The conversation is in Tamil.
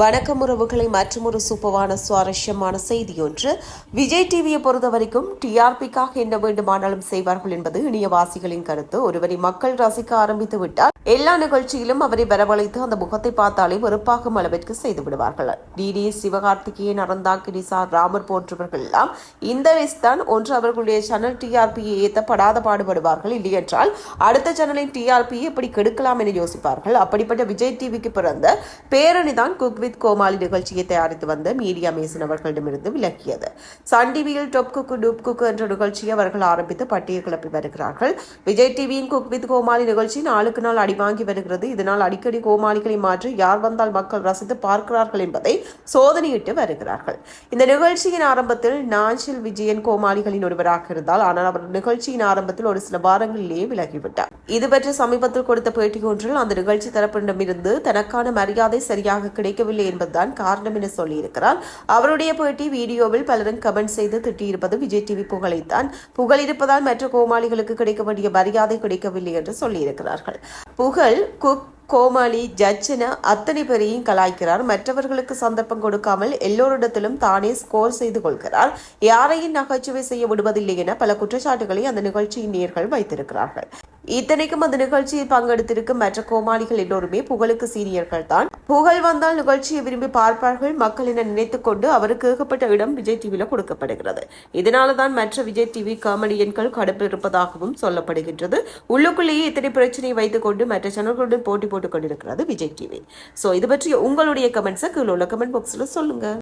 வணக்கம் உறவுகளை மற்றொரு சூப்பரான சுவாரஸ்யமான செய்தி ஒன்று விஜய் டிவியை பொறுத்த வரைக்கும் டிஆர்பிக்காக என்ன வேண்டுமானாலும் செய்வார்கள் என்பது இணையவாசிகளின் கருத்து. ஒருவரை மக்கள் ரசிக்க ஆரம்பித்து விட்டால் எல்லா நிகழ்ச்சியிலும் அவரை வரவழைத்து அந்த முகத்தை பார்த்தாலே வெறுப்பாகும் அளவிற்கு செய்து விடுவார்கள். டிடி சிவகார்த்திகேயன் அறந்தாங்கிரி கிரிசார் ராமர் போன்றவர்கள் எல்லாம் இந்த லிஸ்ட் தான் ஒன்று அவர்களுடைய சேனல் டிஆர்பியை ஏற்ற படாத பாடுபடுவார்கள். இல்லையென்றால் அடுத்த சேனலின் டிஆர்பியை எப்படி கெடுக்கலாம் என யோசிப்பார்கள். அப்படிப்பட்ட விஜய் டிவிக்கு பிறந்த பேரணி தான் குக் வித் கோமாளி நிகழ்ச்சியை தயாரித்து வந்த மீடியா மேசன் அவர்களிடமிருந்து விலக்கியது சன் டிவியில் டொப் குக்கு டூப் குக்கு என்ற நிகழ்ச்சியை அவர்கள் ஆரம்பித்து பட்டியை கிளப்பி வருகிறார்கள். விஜய் டிவியின் குக் வித் கோமாளி நிகழ்ச்சி நாளுக்கு நாள் அடிவாங்கி வருகிறது. இதனால் அடிக்கடி கோமாளிகளை மாற்றி யார் வந்தால் மக்கள் ரசித்து பார்க்கிறார்கள் என்பதை சோதனையிட்டு வருகிறார்கள். இந்த நிகழ்ச்சியின் ஆரம்பத்தில் நாஞ்சில் விஜயன் கோமாளிகளின் ஒருவராக இருந்தால் ஆனால் அவர் நிகழ்ச்சியின் ஆரம்பத்தில் ஒரு சில வாரங்களிலேயே விலகிவிட்டார். இது பற்றி சமீபத்தில் கொடுத்த பேட்டி ஒன்றில் அந்த நிகழ்ச்சி தரப்பிடமிருந்து தனக்கான மரியாதை சரியாக கிடைக்கவில்லை என்பதுதான் காரணம் என சொல்லியிருக்கிறார். அவருடைய பேட்டி வீடியோவில் பலரும் கமெண்ட் செய்து திட்டியிருப்பது விஜய் டிவி புகழைத்தான். புகழ் இருப்பதால் மற்ற கோமாளிகளுக்கு கிடைக்க வேண்டிய மரியாதை கிடைக்கவில்லை என்று சொல்லியிருக்கிறார்கள். புகழ் குக் கோமாளி ஜட்ஜின அத்தனை பேரையும் கலாய்க்கிறார். மற்றவர்களுக்கு சந்தர்ப்பம் கொடுக்காமல் எல்லோரிடத்திலும் தானே ஸ்கோர் செய்து கொள்கிறார். யாரையும் நகைச்சுவை செய்ய விடுவதில்லை என பல குற்றச்சாட்டுகளை அந்த நிகழ்ச்சியின் நேர்கள் வைத்திருக்கிறார்கள். இத்தனைக்கும் அந்த நிகழ்ச்சியில் பங்கெடுத்திருக்கும் மற்ற கோமாளிகள் எல்லோருமே புகழுக்கு சீனியர்கள் தான் புகழ் வந்தால் நிகழ்ச்சியை விரும்பி பார்ப்பார்கள். மக்கள் என நினைத்துக் கொண்டு அவருக்கு ஏகப்பட்ட இடம் விஜய் டிவியில கொடுக்கப்படுகிறது. இதனால தான் மற்ற விஜய் டிவி காமெடியன்கள் கடப்பில் இருப்பதாகவும் சொல்லப்படுகின்றது. உள்ளுக்குள்ளேயே இத்தனை பிரச்சனையை வைத்துக் கொண்டு மற்ற சேனல்களுடன் போட்டி போட்டுக் கொண்டிருக்கிறது விஜய் டிவி சோ இது பற்றி உங்களுடைய கமெண்ட்ஸை கீழே உள்ள கமெண்ட் பாக்ஸ்ல சொல்லுங்க.